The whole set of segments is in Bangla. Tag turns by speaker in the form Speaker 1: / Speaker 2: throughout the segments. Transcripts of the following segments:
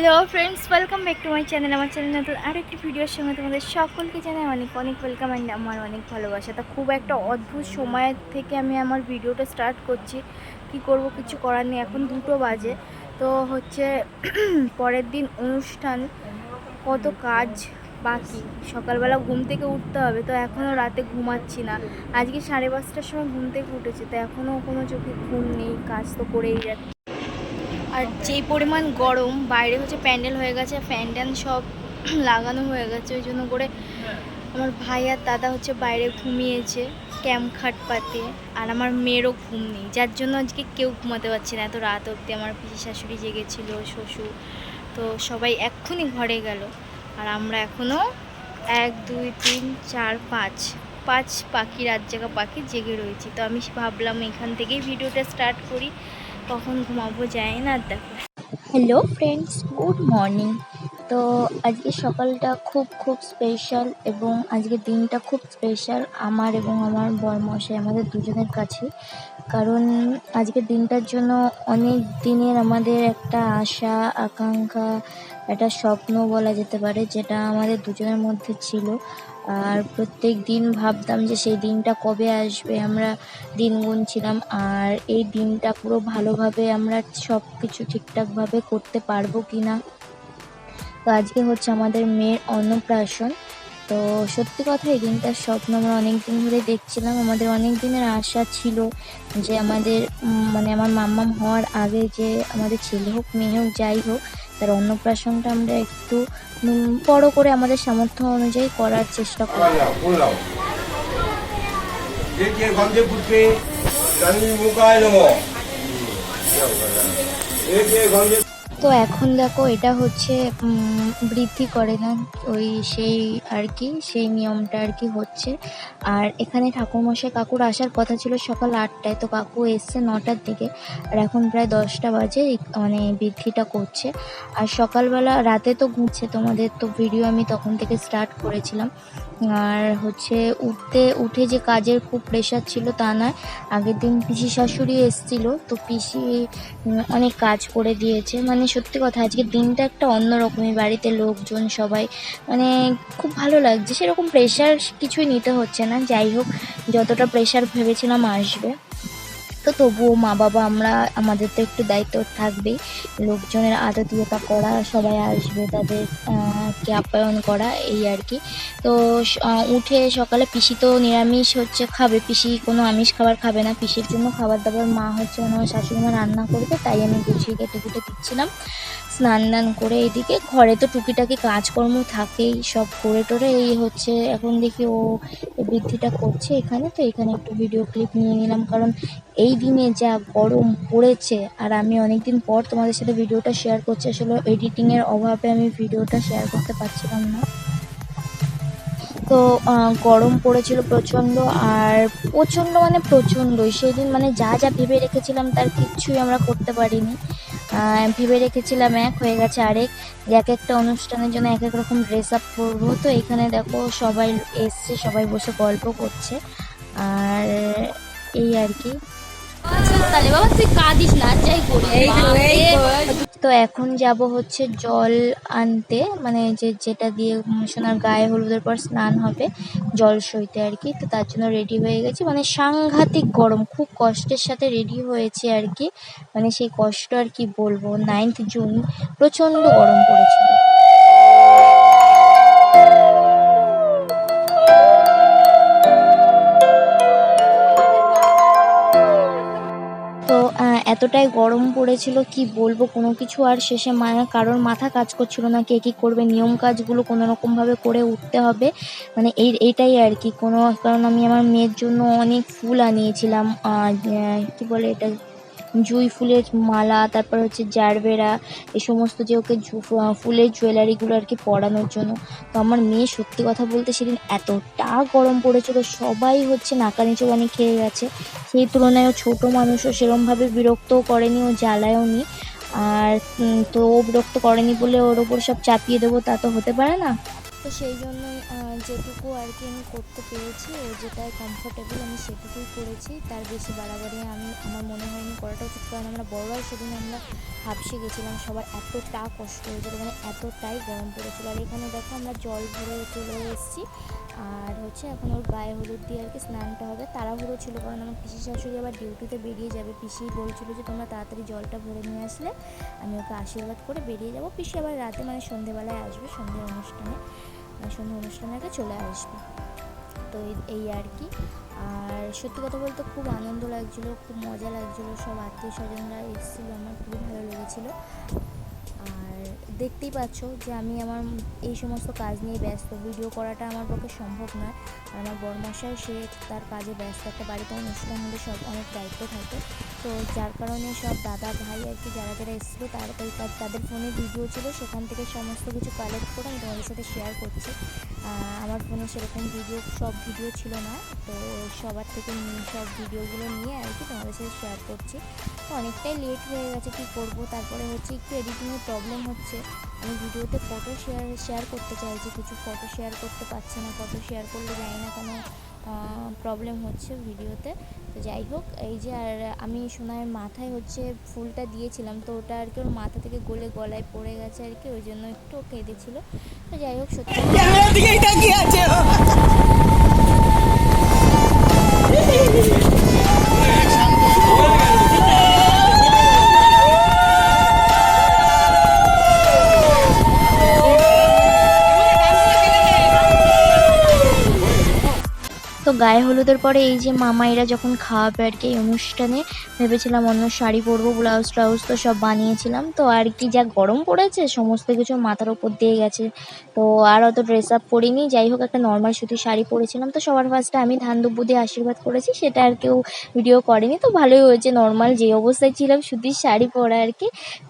Speaker 1: Hello friends welcome back to my channel আমার চ্যানেল নতুন আর একটি ভিডিওর সঙ্গে তোমাদের সকলকে জানাই অনেক অনেক ওয়েলকাম অ্যান্ড আমার অনেক ভালোবাসা। তা খুব একটা অদ্ভুত সময় থেকে আমি আমার ভিডিওটা স্টার্ট করছি। কি করব, কিছু করার নেই। এখন দুটো বাজে। তো হচ্ছে পরের দিন অনুষ্ঠান। কত কাজ বাকি। সকালবেলা ঘুম থেকে উঠতে হবে। তো এখনও রাতে ঘুমাচ্ছি না। আজকে সাড়ে পাঁচটার সময় ঘুম থেকে উঠেছে। তো এখনও কোনো চোখে ঘুম নেই। কাজ তো করেই যাচ্ছে। আর যেই পরিমাণ গরম, বাইরে হচ্ছে প্যান্ডেল হয়ে গেছে ট্যান সব লাগানো হয়ে গেছে, ওই জন্য করে আমার ভাই আর দাদা হচ্ছে বাইরে ঘুমিয়েছে, ক্যাম্প খাট পাতে, আর আমার মেয়েরও ঘুম নেই, যার জন্য আজকে কেউ ঘুমাতে পারছে না, এত রাত অবধি আমার পিসি শাশুড়ি জেগেছিল শ্বশুর, তো সবাই এক্ষুনি ঘরে গেল, আর আমরা এখনও এক, দুই, তিন, চার, পাঁচ পাঁচ পাখি, রাত জায়গা পাখি জেগে রয়েছি, তো আমি ভাবলাম এখান থেকেই ভিডিওটা স্টার্ট করি কখন ঘুমাবো যায় না দেখো। হ্যালো ফ্রেন্ডস গুড মর্নিং তো আজকে সকালটা খুব খুব স্পেশাল এবং আজকের দিনটা খুব স্পেশাল আমার এবং আমার বরমশাই আমাদের দুজনের কাছে। কারণ আজকের দিনটার জন্য অনেক দিনের আমাদের একটা আশা, আকাঙ্ক্ষা, একটা স্বপ্ন বলা যেতে পারে যেটা আমাদের দুজনের মধ্যে ছিল। আর প্রত্যেক দিন ভাবতাম যে সেই দিনটা কবে আসবে, আমরা দিন গুনছিলাম আর এই দিনটা পুরো ভালোভাবে আমরা সব কিছু ঠিকঠাকভাবে করতে পারব কি না তো আজকে হচ্ছে আমাদের মেয়ের অন্নপ্রাশন। তো সত্যি কথা এই দিনটার স্বপ্ন আমরা অনেক দিন ধরে দেখছিলাম, আমাদের অনেক দিনের আশা ছিল যে আমাদের মানে আমার মাম্মাম হওয়ার আগে যে আমাদের ছেলে হোক, মেয়ে হোক, যাই হোক তার অন্নপ্রাশনটা আমরা একটু বড় করে আমাদের সামর্থ্য অনুযায়ী করার চেষ্টা করি
Speaker 2: 올
Speaker 1: তো এখন দেখো এটা হচ্ছে বৃদ্ধি করে না ওই সেই আর কি, সেই নিয়মটা আর কি হচ্ছে। আর এখানে ঠাকুরমশাই কাকুর আসার কথা ছিল সকাল আটটায়, তো কাকু এসছে নটার দিকে। আর এখন প্রায় দশটা বাজে মানে বৃদ্ধিটা করছে। আর সকালবেলা রাতে তো ঘুরছে তোমাদের তো ভিডিও আমি তখন থেকে স্টার্ট করেছিলাম। আর হচ্ছে উঠতে, উঠে যে কাজের খুব প্রেশার ছিল তা নয়। আগের দিন পিসি শাশুড়ি এসেছিল, তো পিসি অনেক কাজ করে দিয়েছে। মানে সত্যি কথা, আজকে দিনটা একটা অন্যরকমই। বাড়িতে লোকজন সবাই মানে খুব ভালো লাগছে। সেরকম প্রেশার কিছুই নিতে হচ্ছে না। যাই হোক, যতটা প্রেশার ভেবেছিলাম আসবে। তো তবুও মা বাবা আমরা, আমাদের তো একটু দায়িত্ব থাকবেই লোকজনের আতিথেয়তা করা, সবাই আসবে তাদের কে আপ্যায়ন করা, এই আর কি। তো উঠে সকালে পিসি তো নিরামিষ হচ্ছে, খাবে। পিসি কোনো আমিষ খাবার খাবে না। পিসির জন্য খাবার দাবার মা হচ্ছে মানে আমার শাশুড়ি মা রান্না করবে, তাই আমি গুছিয়ে কেটে কুটে দিচ্ছিলাম। স্নান দান করে এদিকে ঘরে তো টুকিটাকি কাজকর্ম থাকেই, সব করে টোরে এই হচ্ছে এখন দেখি ও বৃদ্ধিটা করছে এখানে, তো এখানে একটু ভিডিও ক্লিপ নিয়ে নিলাম। কারণ এই দিনে যা গরম পড়েছে, আর আমি অনেক দিন পর তোমাদের সাথে ভিডিওটা শেয়ার করছি, আসলে এডিটিংয়ের অভাবে আমি ভিডিওটা শেয়ার করতে পারছিলাম না। তো গরম পড়েছিল প্রচণ্ড, আর প্রচণ্ড মানে প্রচণ্ডই। সেদিন মানে যা যা ভেবে রেখেছিলাম তার কিচ্ছুই আমরা করতে পারিনি। ভেবে রেখেছিলাম, এক হয়ে গেছে আরেক। এক একটা অনুষ্ঠানের জন্য এক এক রকম ড্রেস আপ করব। তো এখানে দেখো সবাই এসছে, সবাই বসে গল্প করছে। আর এই আর কি। তাহলে বাবা তুই কাঁদিস না যাই তো এখন যাব হচ্ছে জল আনতে মানে যে যেটা দিয়ে সোনার গায়ে হলুদের পর স্নান হবে জল সইতে আর কি। তো তার জন্য রেডি হয়ে গেছি। মানে সাংঘাতিক গরম খুব কষ্টের সাথে রেডি হয়েছে আর কি। মানে সেই কষ্ট আর কি বলব। নাইন্থ জুন প্রচণ্ড গরম পড়েছিল। এতটাই গরম পড়েছিল, কি বলব? কোনো কিছু আর শেষে মানে কারোর মাথা কাজ করছিল না, কে কী করবে? নিয়ম কাজগুলো কোনো রকমভাবে করে উঠতে হবে। মানে এই, এইটাই আর কি। কোনো, কারণ আমি আমার মেয়ের জন্য অনেক ফুল আনিয়েছিলাম কি বলে এটা? জুঁই ফুলের মালা, তারপর হচ্ছে জারবেরা, এই সমস্ত যে ওকে ফুলের জুয়েলারিগুলো আর কি পরানোর জন্য। তো আমার মেয়ে সত্যি কথা বলতে সেদিন এতটা গরম পড়েছিল, সবাই হচ্ছে নাকানি চোবানি খেয়ে গেছে। সেই তুলনায় ও ছোটো মানুষও সেরমভাবে বিরক্তও করেনি, ও জ্বালায়ও নি। আর তো ও বিরক্ত করেনি বলে ওর ওপর সব চাপিয়ে দেবো তা তো হতে পারে না। তো সেই জন্যই যেটুকু আর কি আমি করতে পেরেছি ও যেটায় কমফোর্টেবল আমি সেটুকুই করেছি, তার বেশি বাড়াবাড়ি আমি, আমার মনে হয়নি করাটা উচিত। কারণ আমরা বড়রাই সেদিন আমরা হাঁপসে গেছিলাম সবার এতটা কষ্ট হয়েছিল মানে এতটাই গরম পড়েছিল। আর এখানে দেখো আমরা জল ভরে চলে এসেছি। আর হচ্ছে এখন ওর গায়ে হলুদ দিয়ে আর কি স্নানটা হবে। তাড়াহুড়ো ছিল কারণ আমার পিসি শাশুড়ি আবার ডিউটিতে বেরিয়ে যাবে। পিসি বলছিল যে তোমরা তাড়াতাড়ি জলটা ভরে নিয়ে আসলে আমি ওকে আশীর্বাদ করে বেরিয়ে যাব। পিসি আবার রাতে মানে সন্ধেবেলায় আসবে সন্ধ্যের অনুষ্ঠানে। সন্ধ্যে অনুষ্ঠানের আগে চলে আসবে। তো এই- আর কি। আর সত্যি কথা বলতে খুব আনন্দ লাগছিল, খুব মজা লাগছিল। সব আত্মীয় স্বজনরা এসেছিল, আমার খুবই ভালো লেগেছিলো। দেখতেই পাচ্ছ যে আমি আমার এই সমস্ত কাজ নিয়ে ব্যস্ত। ভিডিও করাটা আমার পক্ষে সম্ভব নয়। আর আমার বড়মশাই সে তার কাজে ব্যস্ত। একটা বাড়িতে অনুষ্ঠান হলে সব অনেক দায়িত্ব থাকে। তো যার কারণে সব দাদা ভাই আর কি যারা যারা এসেছিল, তারা তাদের ফোনে ভিডিও ছিল। সেখান থেকে সমস্ত কিছু কালেক্ট করে আমি তোমাদের সাথে শেয়ার করছি। আমার ফোনে সেরকম ভিডিও সব ভিডিও ছিল না। তো সবার থেকে সব ভিডিওগুলো নিয়ে আর কি তোমাদের সাথে শেয়ার করছি। তো অনেকটাই লেট হয়ে গেছে, কী করব? তারপরে হচ্ছে একটু এডিটিংয়ের প্রবলেম হচ্ছে। আমি ভিডিওতে ফটো শেয়ার শেয়ার করতে চাইছি, কিছু ফটো শেয়ার করতে পারছি না ফটো শেয়ার করলে জানি না কোনো প্রবলেম হচ্ছে ভিডিওতে। তো যাই হোক, এই যে আর আমি সোনার মাথায় হচ্ছে ফুলটা দিয়েছিলাম, তো ওটা আর কি ওর মাথা থেকে গলে গলায় পড়ে গেছে আর কি, ওই জন্য একটু কেঁদেছিল। তো যাই হোক, সত্যি গায়ে হলুদের পরে এই যে মামাইরা যখন খাওয়াবে আর কি এই অনুষ্ঠানে ভেবেছিলাম অন্য শাড়ি পরবো ব্লাউজ ট্লাউজ তো সব বানিয়েছিলাম। তো আর কি যা গরম পড়েছে, সমস্ত কিছু মাথার উপর দিয়ে গেছে। তো আর অত ড্রেস আপ করিনি যাই হোক, একটা নর্মাল সুতির শাড়ি পরেছিলাম। তো সবার ফার্স্টে আমি ধান দুব্বু দিয়ে আশীর্বাদ করেছি। সেটা আর কেউ ভিডিও করেনি। তো ভালোই হয়েছে নর্মাল যে অবস্থায় ছিলাম, সুতির শাড়ি পরা আর কি।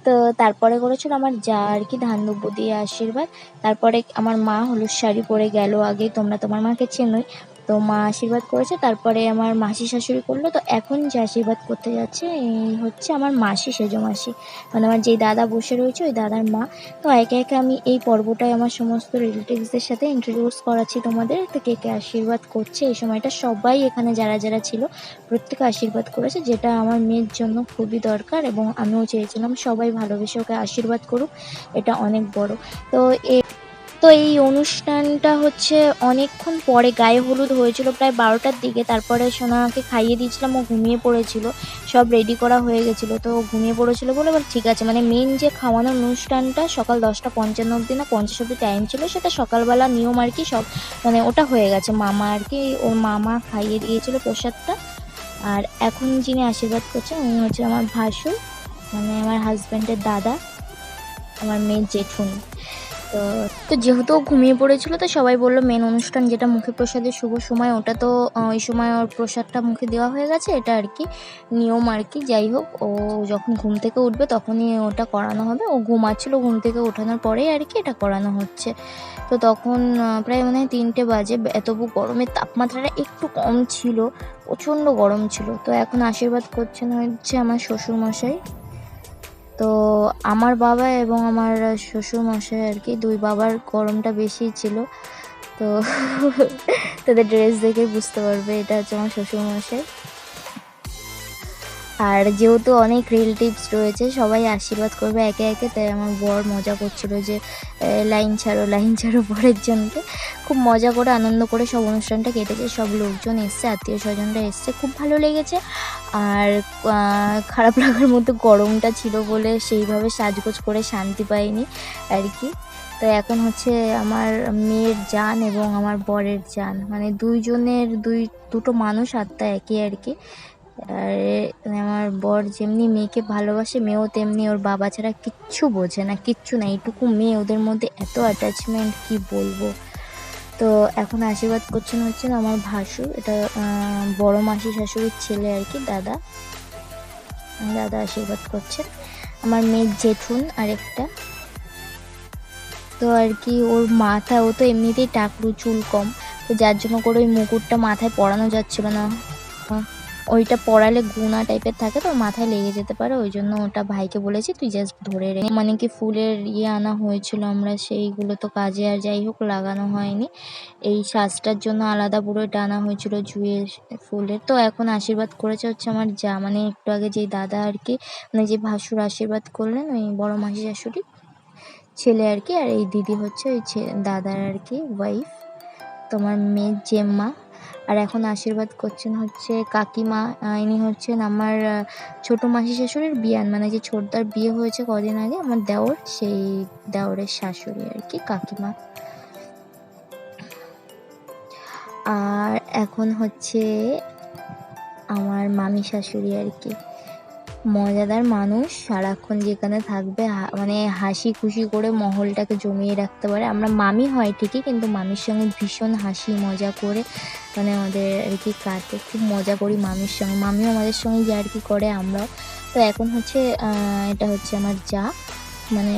Speaker 1: তো তারপরে করেছিল আমার যা আর কি ধান দুব্বু দিয়ে আশীর্বাদ। তারপরে আমার মা হলুদ শাড়ি পরে গেল আগে, তোমরা তোমার মাকে চেনোই। তো মা আশীর্বাদ করেছে, তারপরে আমার মাসি শাশুড়ি করল, তো এখন যে আশীর্বাদ করতে যাচ্ছে, এই হচ্ছে আমার মাসি সেজো মাসি মানে আমার যেই দাদা বসে রয়েছে, ওই দাদার মা। তো একে একে আমি এই পর্বটায় আমার সমস্ত রিলেটিভসদের সাথে ইন্ট্রোডিউস করাচ্ছি তোমাদের, তো কে কে আশীর্বাদ করছে, এই সময়টা সবাই এখানে যারা যারা ছিল, প্রত্যেকে আশীর্বাদ করেছে, যেটা আমার মেয়ের জন্য খুবই দরকার এবং আমিও চেয়েছিলাম সবাই ভালোবেসে ওকে আশীর্বাদ করুক, এটা অনেক বড়। তো এ তো এই অনুষ্ঠানটা হচ্ছে অনেকক্ষণ পরে, গায়ে হলুদ হয়েছিল প্রায় বারোটার দিকে। তারপরে সোনাকে খাইয়ে দিয়েছিলাম, ও ঘুমিয়ে পড়েছিল। সব রেডি করা হয়ে গেছিল, তো ঘুমিয়ে পড়েছিল বলে এবার ঠিক আছে। মানে মেন যে খাওয়ানোর অনুষ্ঠানটা সকাল দশটা পঞ্চান্ন অবধি না, পঞ্চাশ অব্দি টাইম ছিল, সেটা সকালবেলা নিয়ম আর কি সব মানে ওটা হয়ে গেছে। মামা আর কি, ওর মামা খাইয়ে দিয়েছিল প্রসাদটা। আর এখন যিনি আশীর্বাদ করছেন, উনি হচ্ছে আমার ভাসুর মানে আমার হাজব্যান্ডের দাদা, আমার মেয়ের জেঠুন। তো তো যেহেতু ঘুমিয়ে পড়েছিল, তো সবাই বলল মেন অনুষ্ঠান যেটা মুখে প্রসাদের শুভ সময়, ওটা তো ওই সময় ওর প্রসাদটা মুখে দেওয়া হয়ে গেছে, এটা আর কি, নিয়ম আর কি, যাই হোক, ও যখন ঘুম থেকে উঠবে তখনই ওটা করানো হবে, ও ঘুমাচ্ছিল ঘুম থেকে ওঠানোর পরেই আর কি এটা করানো হচ্ছে, তো তখন প্রায় মনে তিনটে বাজে বে- তবু গরমের তাপমাত্রাটা একটু কম ছিল, প্রচণ্ড গরম ছিল, তো এখন আশীর্বাদ করছেন হচ্ছে আমার শ্বশুরমশাই। তো আমার বাবা এবং আমার শ্বশুরমশাই আর কি, দুই বাবার গরমটা বেশি ছিল। তো তাদের ড্রেস দেখে বুঝতে পারবে, এটা হচ্ছে আমার শ্বশুর মশাই আর যেহেতু অনেক রিলেটিভস রয়েছে, সবাই আশীর্বাদ করবে একে একে। তাই আমার বর মজা করছিল যে লাইন ছাড়ো লাইন ছাড়ো পরের জনকে। খুব মজা করে, আনন্দ করে সব অনুষ্ঠানটা কেটেছে। সব লোকজন এসছে আত্মীয় স্বজনরা এসছে। খুব ভালো লেগেছে। আর খারাপ লাগার মতো গরমটা ছিল বলে সেইভাবে সাজগোজ করে শান্তি পাইনি আর কি। তো এখন হচ্ছে আমার মেয়ের জান এবং আমার বরের জান। মানে দুইজনের, দুই, দুটো মানুষ আত্মা একই আর কি। আর মানে আমার বর যেমনি মেয়েকে ভালোবাসে, মেয়েও তেমনি ওর বাবা ছাড়া কিচ্ছু বোঝে না, কিচ্ছু না। এইটুকু মেয়ে ওদের মধ্যে এত অ্যাটাচমেন্ট কি বলব? তো এখন আশীর্বাদ করছেন হচ্ছেন আমার ভাসু এটা বড় মাসি শাশুড়ির ছেলে আর কি, দাদা। দাদা আশীর্বাদ করছেন আমার মেয়ের জেঠুন আরেকটা। তো আর কি, ওর মাথা, ও তো এমনিতেই টাকরু, চুল কম। তো যার জন্য করে ওই মুকুটটা মাথায় পরানো যাচ্ছিল না। ওইটা পড়ালে গুণা টাইপের থাকে তো মাথায় লেগে যেতে পারে, ওই জন্য ওটা ভাইকে বলেছি, তুই জাস্ট ধরে রে। মানে কি ফুলের ইয়ে আনা হয়েছিল আমরা, সেইগুলো তো কাজে আর যাই হোক, লাগানো হয়নি। এই সাজটার জন্য আলাদা পুরো এটা আনা হয়েছিল জুয়ের ফুলের। তো এখন আশীর্বাদ করেছে হচ্ছে আমার যা মানে একটু আগে যে দাদা আর কি মানে যে ভাসুর আশীর্বাদ করলেন, ওই বড় মাসি শাশুড়ি, ছেলে আর কি, আর এই দিদি হচ্ছে ওই দাদার আর কি ওয়াইফ তোমার মেয়ের জেম্মা। আর এখন আশীর্বাদ করছেন হচ্ছে কাকিমা ইনি হচ্ছেন আমার ছোটো মাসি শাশুড়ির বিয়ান। মানে যে ছোটদার বিয়ে হয়েছে কদিন আগে, আমার দেওর, সেই দেওরের শাশুড়ি আর কি, কাকিমা। আর এখন হচ্ছে আমার মামি শাশুড়ি আর কি। মজাদার মানুষ। সারাক্ষণ যেখানে থাকবে মানে হাসি খুশি করে মহলটাকে জমিয়ে রাখতে পারে। আমরা মামি হয় ঠিকই, কিন্তু মামির সঙ্গে ভীষণ হাসি, মজা করে মানে আমাদের আর কি কাটে। খুব মজা করি মামির সঙ্গে। মামিও আমাদের সঙ্গে যে আর কি করে আমরাও। তো এখন হচ্ছে এটা হচ্ছে আমার যা মানে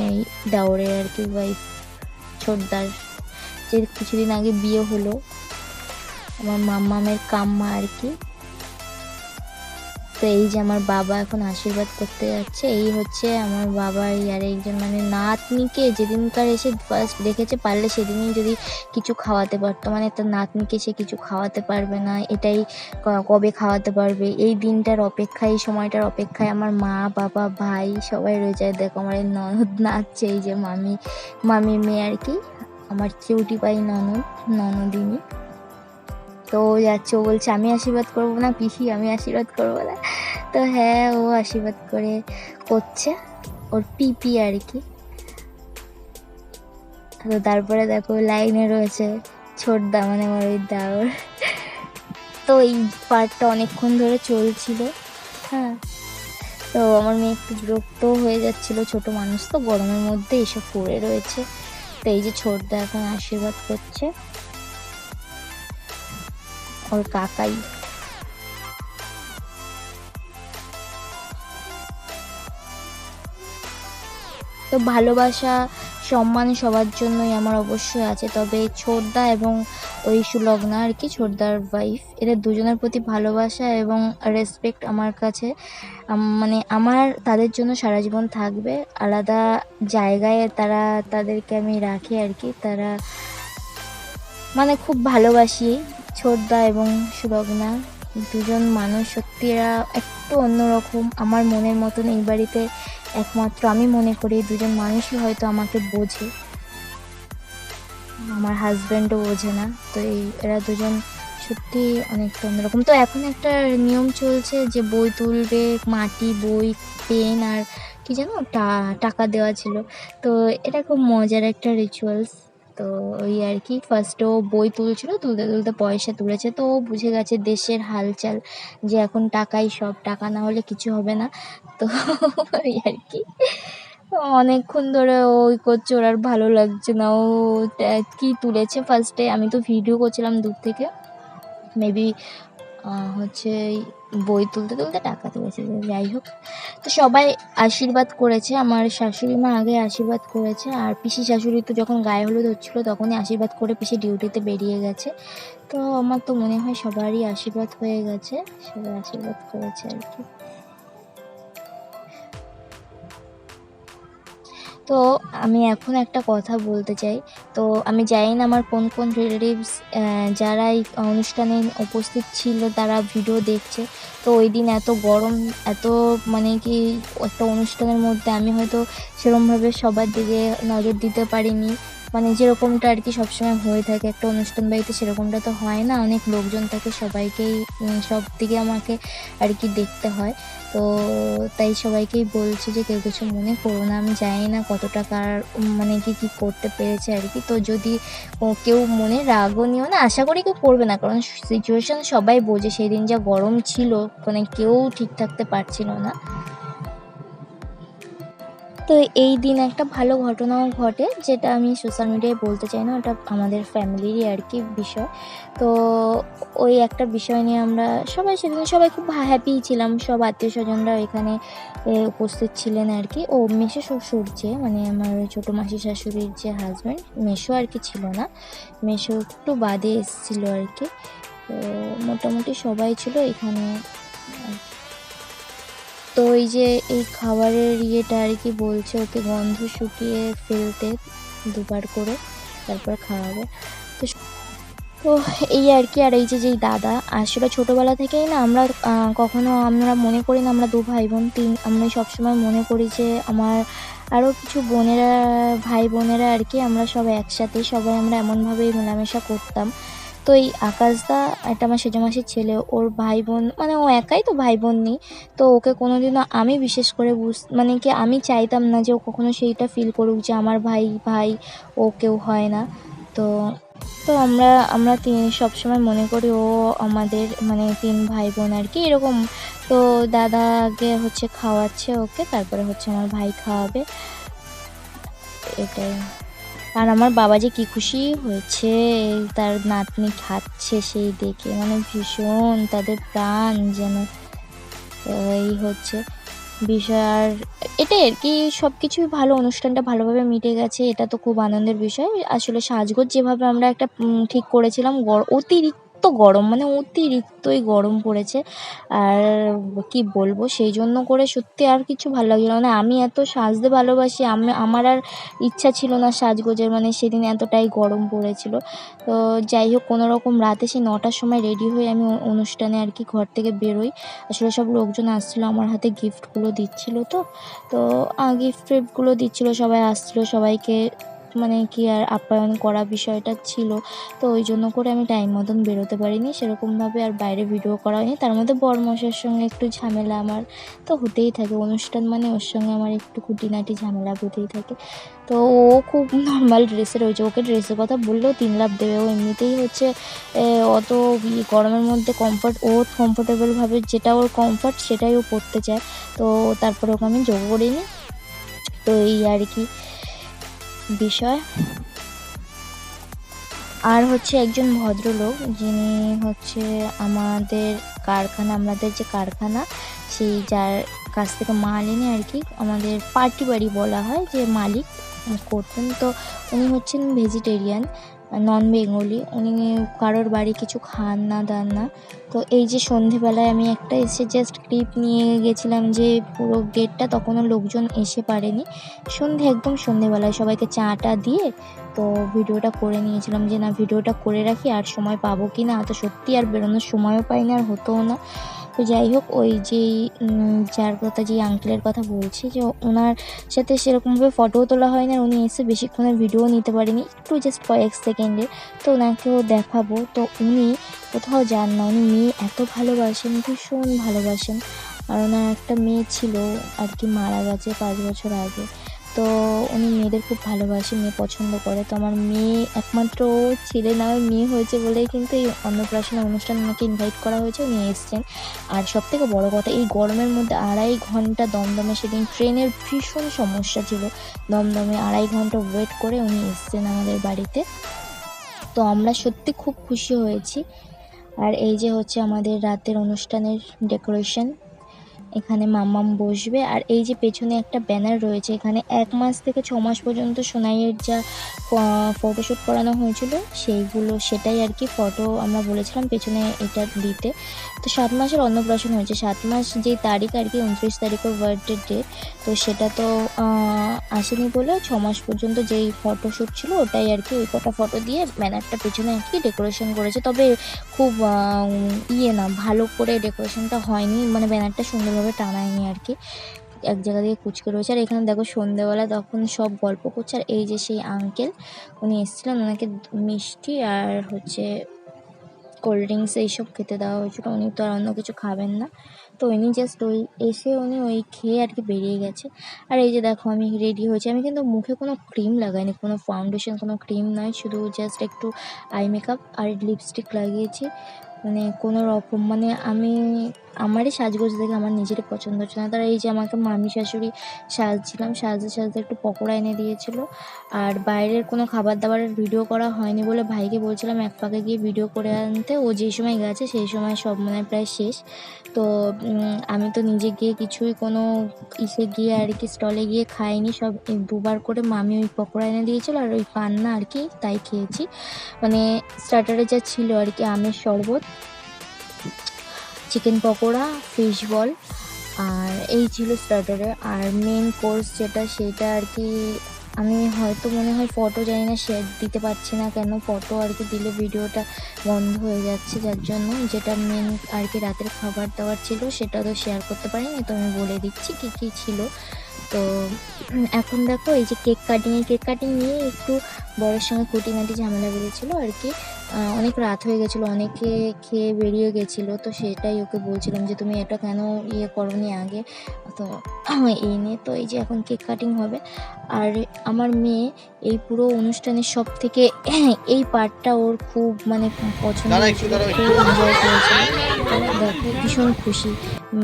Speaker 1: দাওরের আর কি ওয়াইফ ছোটদার। যে কিছুদিন আগে বিয়ে হলো, আমার মাম্মামের কাম্মা আর কি। তো এই যে আমার বাবা এখন আশীর্বাদ করতে যাচ্ছে, এই হচ্ছে আমার বাবার আর একজন মানে নাতনিকে যেদিনকার এসে ফার্স্ট দেখেছে পারলে সেদিনই যদি কিছু খাওয়াতে পারতো। মানে তার নাতনিকে সে কিছু খাওয়াতে পারবে না, এটাই কবে খাওয়াতে পারবে? এই দিনটার অপেক্ষায়, এই সময়টার অপেক্ষায় আমার মা, বাবা, ভাই সবাই রয়ে যায় দেখো আমার এই ননদ নাচছে, এই যে মামি মামি মেয়ে আর কি, আমার চিউটি পাই ননদ, ননদিনী। তো ও যাচ্ছে, ও বলছে, আমি আশীর্বাদ করব না, পিসি, আমি আশীর্বাদ করব না। তো হ্যাঁ ও আশীর্বাদ করে করছে, ওর পিপি আর কি। তো তারপরে দেখো লাইনে রয়েছে ছোটদা মানে আমার ওই দাওর তো এই পার্টটা অনেকক্ষণ ধরে চলছিল হ্যাঁ। তো আমার মেয়ে একটু বিরক্ত হয়ে যাচ্ছিল, ছোট মানুষ তো, গরমের মধ্যে এসব পড়ে রয়েছে। তো এই যে ছোটদা এখন আশীর্বাদ করছে। ওর কাকাই। তো ভালোবাসা, সম্মান সবার জন্যই আমার অবশ্যই আছে, তবে ছোটদা এবং ওই সুলগ্না আর কি, ছোটদার ওয়াইফ এদের দুজনের প্রতি ভালোবাসা এবং রেসপেক্ট আমার কাছে। মানে আমার, তাদের জন্য সারা জীবন থাকবে। আলাদা জায়গায় তারা, তাদেরকে আমি রাখি আর কি, তারা মানে খুব ভালোবাসি। ছোটদা এবং সুলগ্না দুজন মানুষ সত্যি এরা একটু অন্যরকম। আমার মনের মতন এই বাড়িতে একমাত্র আমি মনে করি, দুজন মানুষই হয়তো আমাকে বোঝে। আমার হাজব্যান্ডও বোঝে না। তো এই এরা দুজন সত্যি অনেকটা অন্যরকম। তো এখন একটা নিয়ম চলছে যে বই তুলবে, মাটি, বই, পেন আর কি টা- টাকা দেওয়া ছিল। তো এটা খুব মজার একটা রিচুয়ালস তো ওই আর কি ফার্স্টে ও বই তুলছিল, তুলতে তুলতে পয়সা তুলেছে, তো ও বুঝে গেছে দেশের হালচাল, যে এখন টাকাই সব, টাকা না হলে কিছু হবে না, তো ওই আর কি। অনেকক্ষণ ধরে ওই করছে, ওর আর ভালো লাগছে না, ও কি তুলেছে ফার্স্টে আমি তো ভিডিও করছিলাম দূর থেকে মেবি হচ্ছে বই তুলতে তুলতে টাকা তুলেছে যাই হোক। তো সবাই আশীর্বাদ করেছে, আমার শাশুড়ি মা আগে আশীর্বাদ করেছে, আর পিসি শাশুড়ি তো যখন গায়ে হলুদ হচ্ছিল তখনই আশীর্বাদ করে পিসি ডিউটিতে বেরিয়ে গেছে। তো আমার তো মনে হয় সবারই আশীর্বাদ হয়ে গেছে, সবাই আশীর্বাদ করেছে আর কি। তো আমি এখন একটা কথা বলতে চাই। তো আমি জানি না আমার কোন কোন রিলেটিভস যারা এই অনুষ্ঠানে উপস্থিত ছিল, তারা ভিডিও দেখছে। তো ওই দিন এত গরম, এত মানে কি একটা অনুষ্ঠানের মধ্যে আমি হয়তো সেরকমভাবে সবার দিকে নজর দিতে পারিনি। মানে যেরকমটা আর কি সবসময় হয়ে থাকে একটা অনুষ্ঠান বাড়িতে, সেরকমটা তো হয় না। অনেক লোকজন থাকে, সবাইকেই সব দিকে আমাকে আর কি দেখতে হয়। তো তাই সবাইকেই বলছি যে কেউ কিছু মনে করো না। আমি জানি না কত টাকার মানে কি কি করতে পেরেছে আর কি। তো যদি কেউ মনে রাগও নিও না, আশা করি কেউ করবে না। কারণ সিচুয়েশন সবাই বোঝে, সেদিন যা গরম ছিল মানে কেউ ঠিক থাকতে পারছিল না। তো এই দিন একটা ভালো ঘটনাও ঘটে, যেটা আমি সোশ্যাল মিডিয়ায় বলতে চাই না, ওটা আমাদের ফ্যামিলিরই আর কি বিষয়। তো ওই একটা বিষয় নিয়ে আমরা সবাই সেদিন সবাই খুব হ্যাপি ছিলাম, সব আত্মীয় স্বজনরা এখানে উপস্থিত ছিলেন আর কি। ও মেসো শ্বশুর যে মানে আমার ছোটো মাসি শাশুড়ির যে হাজব্যান্ড মেসো আর কি ছিল না, মেসো একটু বাদে এসেছিল আর কি। তো মোটামুটি সবাই ছিল এখানে তো এই যে এই খাবারের ইয়েটা আর কি বলছে, ওকে গন্ধ শুকিয়ে ফেলতে দুবার করে, তারপর খাওয়াবে। তো তো এই আর কি, আর এই যে যেই দাদা আসলে ছোটোবেলা থেকেই না আমরা কখনো আমরা মনে করি না, আমরা দু ভাই বোন তিন, আমরা সবসময় মনে করি যে আমার আরও কিছু বোনেরা ভাই বোনেরা আর কি, আমরা সব একসাথে সবাই আমরা এমনভাবেই মেলামেশা করতাম। তো এই আকাশদা একটা আমার সেজো মাসির ছেলে, ওর ভাই বোন মানে ও একাই তো ভাই বোন নেই। তো ওকে কোনো দিনও আমি বিশেষ করে বুঝ মানে কি আমি চাইতাম না যে ও কখনো সেইটা ফিল করুক যে আমার ভাই ভাই ও কেউ হয় না। তো তো আমরা আমরা সবসময় মনে করি ও আমাদের মানে তিন ভাই বোন আর কি এরকম। তো দাদা আগে হচ্ছে খাওয়াচ্ছে ওকে, তারপরে হচ্ছে আমার ভাই খাওয়াবে। এটাই। আর আমার বাবা যে কি খুশি হয়েছে তার নাতনি খাচ্ছে সেই দেখে। মানে ভীষণ তাদের প্রাণ যেন, এই হচ্ছে। বিষয় আর এটাই আর কি সব কিছুই ভালো, অনুষ্ঠানটা ভালোভাবে মিটে গেছে, এটা তো খুব আনন্দের বিষয়। আসলে সাজগোজ যেভাবে আমরা একটা ঠিক করেছিলাম অতিরিক্ত গরম মানে অতিরিক্তই গরম পড়েছে। আর কি বলব, সেই জন্য করে সত্যি আর কিছু ভালো লাগছিল না। আমি এত সাজতে ভালোবাসি, আমি, আমার আর ইচ্ছা ছিল না সাজগোজের মানে সেদিন এতটাই গরম পড়েছিল। তো যাই হোক কোনো রকম রাতে সেই নটার সময় রেডি হয়ে আমি অনুষ্ঠানে আর কি ঘর থেকে বেরোই। আসলে সব লোকজন আসছিল, আমার হাতে গিফটগুলো দিচ্ছিল তো। তো গিফট ফিফটগুলো দিচ্ছিল, সবাই আসছিল, সবাইকে মানে কি আর আপ্যায়ন করা বিষয়টা ছিল। তো ওই জন্য করে আমি টাইম মতন বেরোতে পারিনি। সেরকমভাবে আর বাইরে ভিডিও করা হয়নি। তার মধ্যে বরমশের সঙ্গে একটু ঝামেলা আমার তো হতেই থাকে। অনুষ্ঠান মানে ওর সঙ্গে আমার একটু খুঁটিনাটি ঝামেলা হতেই থাকে। তো ও খুব নর্মাল ড্রেসে রয়েছে ওকে ড্রেসের কথা বললেও তিন লাভ দেবে। ও এমনিতেই হচ্ছে অত গরমের মধ্যে কমফর্ট ও কমফোর্টেবলভাবে যেটা ওর কমফর্ট সেটাই ও পরতে চায়। তো তারপরে ওকে আমি যোগ করিনি। তো এই আর কি। বিষয়। আর হচ্ছে একজন ভদ্রলোক, যিনি হচ্ছে আমাদের কারখানা, আমাদের যে কারখানা, সেই যার কাছ থেকে মাল এনে আর কি আমাদের পার্টি বাড়ি বলা হয়, যে মালিক করতেন। তো উনি হচ্ছেন ভেজিটেরিয়ান নন বেঙ্গলি উনি কারোর বাড়ি কিছু খান না, দান না। তো এই যে সন্ধেবেলায় আমি একটা এসে জাস্ট ক্লিপ নিয়ে গেছিলাম যে পুরো গেটটা তখনও লোকজন এসে পারেনি। সন্ধে, একদম সন্ধেবেলায় সবাইকে চাটা দিয়ে তো ভিডিওটা করে নিয়েছিলাম যে না, ভিডিওটা করে রাখি, আর সময় পাবো কি না তো সত্যি আর বেরোনোর সময়ও পাই না, আর হতোও না। তো যাই হোক, ওই যেই যার কথা, যেই আঙ্কেলের কথা বলছি যে ওনার সাথে সেরকমভাবে ফটোও তোলা হয় না উনি এসে বেশিক্ষণের ভিডিও নিতে পারেনি, একটু জাস্ট কয়েক সেকেন্ডের তো ওনাকেও দেখাবো। তো উনি কোথাও যান না, উনি মেয়ে এত ভালোবাসেন, ভীষণ ভালোবাসেন। আর ওনার একটা মেয়ে ছিল, আর কি মারা গেছে পাঁচ বছর আগে। তো উনি মেয়েদের খুব ভালোবাসে, মেয়ে পছন্দ করে। তো আমার মেয়ে একমাত্র ছেলে না মেয়ে হয়েছে বলেই কিন্তু এই অন্নপ্রাশন অনুষ্ঠান ওনাকে ইনভাইট করা হয়েছে, উনি এসছেন। আর সব থেকে বড়ো কথা, এই গরমের মধ্যে আড়াই ঘণ্টা দমদমে, সেদিন ট্রেনের ভীষণ সমস্যা ছিল। দমদমে আড়াই ঘণ্টা ওয়েট করে উনি এসছেন আমাদের বাড়িতে। তো আমরা সত্যি খুব খুশি হয়েছি। আর এই যে হচ্ছে আমাদের রাতের অনুষ্ঠানের ডেকোরেশন এখানে মাম্মাম বসবে। আর এই যে পেছনে একটা ব্যানার রয়েছে, এখানে এক মাস থেকে ছ মাস পর্যন্ত সোনাইয়ের যা ফটোশ্যুট করানো হয়েছিল, সেইগুলো, সেটাই আর কি ফটো আমরা বলেছিলাম পেছনে এটা দিতে। তো সাত মাসের অন্নপ্রাশন হয়েছে। সাত মাস যে তারিখ আর কি, উনত্রিশ তারিখের বার্থডে ডে তো সেটা তো আসেনি বলে ছ মাস পর্যন্ত যেই ফটোশ্যুট ছিল, ওটাই আর কি ওই কটা ফটো দিয়ে ব্যানারটা পেছনে আর কি ডেকোরেশন করেছে। তবে খুব ইয়ে না, ভালো করে ডেকোরেশনটা হয়নি। মানে ব্যানারটা সুন্দরভাবে টানায়নি আর কি। এক জায়গা দিয়ে কুচকে রয়েছে। আর এখানে দেখো সন্ধেবেলা তখন সব গল্প করছে। আর এই যে সেই আঙ্কেল উনি এসেছিলেন। ওনাকে মিষ্টি আর হচ্ছে কোল্ড ড্রিঙ্কস এইসব খেতে দেওয়া হয়েছিল। উনি তো আর অন্য কিছু খাবেন না। তো উনি জাস্ট ওই এসে উনি ওই খেয়ে আর কি বেরিয়ে গেছে। আর এই যে দেখো আমি রেডি হয়েছি। আমি কিন্তু মুখে কোনো ক্রিম লাগাইনি। কোনো ফাউন্ডেশন কোনো ক্রিম নয়। শুধু জাস্ট একটু আই মেকআপ আর লিপস্টিক লাগিয়েছি। মানে কোনো রকম মানে আমি আমারই সাজগোজ দেখে আমার নিজেরই পছন্দ হচ্ছে না। তারা এই যে আমাকে মামি শাশুড়ি সাজছিলাম, সাজতে সাজতে একটু পকোড়া এনে দিয়েছিল। আর বাইরের কোনো খাবার দাবারের ভিডিও করা হয়নি বলে ভাইকে বলছিলাম, এক পাকে গিয়ে ভিডিও করে আনতে। ও যেই সময় গেছে, সেই সময় সব মানে প্রায় শেষ। তো আমি তো নিজে গিয়ে কিছুই কোনো ইসে গিয়ে আর কি স্টলে গিয়ে খাইনি। সব দুবার করে মামি ওই পকোড়া এনে দিয়েছিল আর ওই পান্না আর কি, তাই খেয়েছি। মানে স্টার্টারে যা ছিল আর কি, আমের শরবত। চিকেন পকোড়া ফিশ বল আর এই ছিল স্টার্টারে আর মেন কোর্স যেটা, সেটা আর কি আমি হয়তো মনে হয় ফটো জানি না শেয়ার দিতে পারছি না কেন ফটো আর কি দিলে ভিডিওটা বন্ধ হয়ে যাচ্ছে, যার জন্য যেটা মেন আর কি রাতের খাবার দাবার ছিল, সেটা তো শেয়ার করতে পারিনি, তো আমি বলে দিচ্ছি কী কী ছিল। তো এখন দেখো, এই যে কেক কাটিং এই কেক কাটিং নিয়ে একটু বড়ের সঙ্গে খুঁটিনাটি ঝামেলা বেরিয়েছিল আর কি। অনেক রাত হয়ে গেছিল অনেকে খেয়ে বেরিয়ে গেছিল তো সেটাই ওকে বলছিলাম যে তুমি এটা কেন ইয়ে করনি আগে? তো এই নিয়ে তো এই যে এখন কেক কাটিং হবে। আর আমার মেয়ে এই পুরো অনুষ্ঠানের সব থেকে এই পার্টটা ওর খুব মানে পছন্দ হয়েছিল। খুব এনজয় করেছিল দেখো ভীষণ খুশি।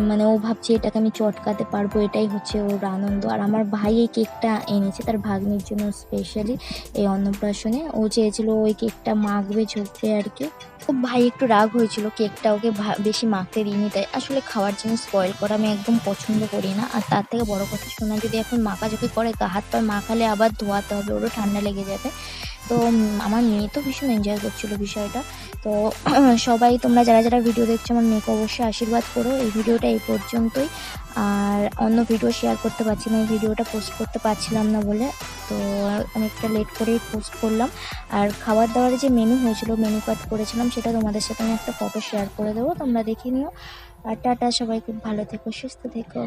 Speaker 1: মানে ও ভাবছে এটাকে আমি চটকাতে পারব। এটাই হচ্ছে ওর আনন্দ। আর আমার ভাই এই কেকটা এনেছে তার ভাগ্নির জন্য স্পেশালি এই অন্নপ্রাশনে। ও চেয়েছিল ওই কেকটা মাখবে ঝুঁকবে আর কি। তো ভাই একটু রাগ হয়েছিল কেকটা ওকে বেশি মাখতে দিইনি, তাই আসলে খাওয়ার জিনিস স্পয়েল করা আমি একদম পছন্দ করি না। আর তার থেকে বড় কথা শোনা যদি এখন মাখা যদি করে, গা হাত পা মাখালে আবার ধোয়াতে হবে, ওরও ঠান্ডা লেগে যাবে। তো আমার মেয়ে তো ভীষণ এনজয় করছিল বিষয়টা। তো, সবাই তোমরা যারা যারা ভিডিও দেখছ, আমার মেয়েকে অবশ্যই আশীর্বাদ করো। এই ভিডিওটা এই পর্যন্তই। আর অন্য ভিডিও শেয়ার করতে পারছি না, এই ভিডিওটা পোস্ট করতে পারছিলাম না বলে। তো, অনেকটা লেট করেই পোস্ট করলাম। আর খাবার দাবারের যে মেনু হয়েছিল মেনু কার্ড করেছিলাম, সেটা তোমাদের সাথে আমি একটা ফটো শেয়ার করে দেবো। তোমরা দেখে নিও। আর টাটা, সবাই খুব ভালো থেকো, সুস্থ থেকো।